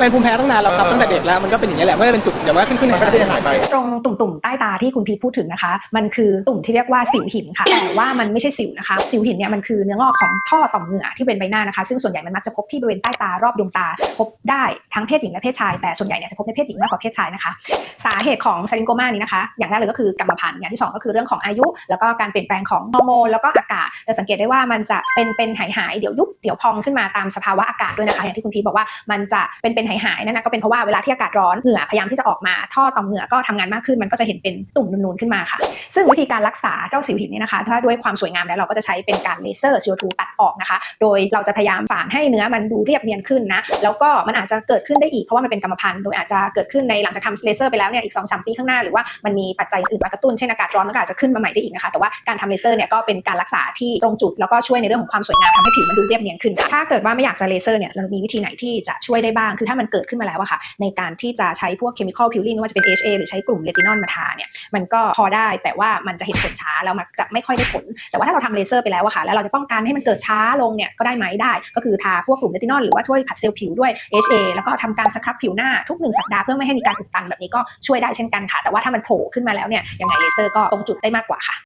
เป็นภูมิแพ้ตั้งนานแล้วครับตั้งแต่เด็กแล้วมันก็เป็นอย่างนี้ยแหละไม่ได้เป็นจุดเดี๋ยวว่าขึ้นขึ้นมันก็หายจะหายไปตรงตุ่มๆใต้ตาที่คุณพีทพูดถึงนะคะ มันคือตุ่มที่เรียกว่าสิวหินค่ะแต่ว่ามันไม่ใช่สิวนะคะ สิวหินเนี่ยมันคือเนื้องอกของท่อต่อมเหงื่อที่เป็นใบหน้านะคะ ซึ่งส่วนใหญ่มันมักจะพบที่บริเวณใต้ตารอบดวงตา พบได้ทั้งเพศหญิงและเพศชายแต่ส่วนใหญ่เนี่ยจะพบในเพศหญิงมากกว่าเพศชายนะคะสาเหตุของซาริงโกมานี้นะคะ อย่างแรกเลยก็คือกรรมพันธุ์อย่างที่สองก็คือเรื่องของอายุ แล้วก็การเปลี่ยนแปลงของฮอร์โมนแล้วก็อากาศจะสังเกตได้ว่ามันจะเป็นเป็นหายหายๆเดี๋ยวยุบเดี๋ยวพองขึ้นมาตามสภาวะอากาศด้วยนะคะอย่างที่คุณพีทบอกว่ามันจะเป็นเป็นหายหายๆนั่นนะก็เป็นเพราะว่าเวลาที่อากาศร้อนเหงื่อพยายามที่จะออกมาท่อต่อมเหงื่อก็ทำงานมากขึ้น มันก็จะเห็นเป็นตุ่มนูนๆขึ้นมาค่ะ ซึ่งวิธีการรักษาเจ้าสิวหินนี่นะคะถ้าด้วยความสวยงามแล้วเราก็จะใช้เป็นการเลเซอร์ CO2 ตัดออกนะคะ โดยเราจะพยายามฝานให้เนื้อมันดูเรียบเนียนขึ้นนะแล้วก็มันอาจจะเกิดขึ้นได้อีกเพราะว่ามันเป็นกรรมพันธุ์โดยอาจจะเกิดขึ้นในหลังจากทำเลเซอร์ไปแล้วเนี่ยอีก2องสามปีข้างหน้าหรือว่ามันมีปัจจัยอื่นมากระตุ้นเช่นอากาศร้อนมันก็อาจจะขึ้นมาใหม่ได้อีกนะคะแต่ว่าการทำเลเซอร์เนี่ยก็เป็นการรักษาที่ตรงจุดแล้วก็ช่วยในเรื่องของความสวยงามทำให้ผิวมันดูเรียบเนียนขึ้นถ้าเกิดว่าไม่อยากจะเลเซอร์เนี่ยเรามีวิธีไหนที่จะช่วยได้บ้างคือถ้ามันเกิดขึ้นมาแล้วอะค่ะ ในการที่จะใช้พวกเคมีคอลพิวลิ่งไม่ว่าจะเป็น HA หรือใช้กลุ่มเลตินอลมาทาเนี่ยมันก็พอได้แต่ว่ามันจะเห็นผลช้าแล้วมันจะไม่ค่อยได้ผล แต่ว่าถ้าเราทำเลเซอร์ไปแล้วอะค่ะแล้วเราจะป้องกันให้มันเกิดช้าลงเนี่ยก็ได้ไหมได้ ก็คือทาพวกกลุ่มเลตินอลหรือว่าช่วยผัดเซลล์ผิวด้วย HA แล้วก็ทำการสครับผิวหน้าทุกหนึ่งสัปดาห์เพื่อไม่ให้มีการอุดตันแบบนี้ก็ช่วยได้เช่นกันค่ะ แต่ว่าถ้ามันโผล่ขึ้นมาแล้วเนี่ยยังไงเลเซอร์ก็ตรงจุดได้มากกว่าค่ะ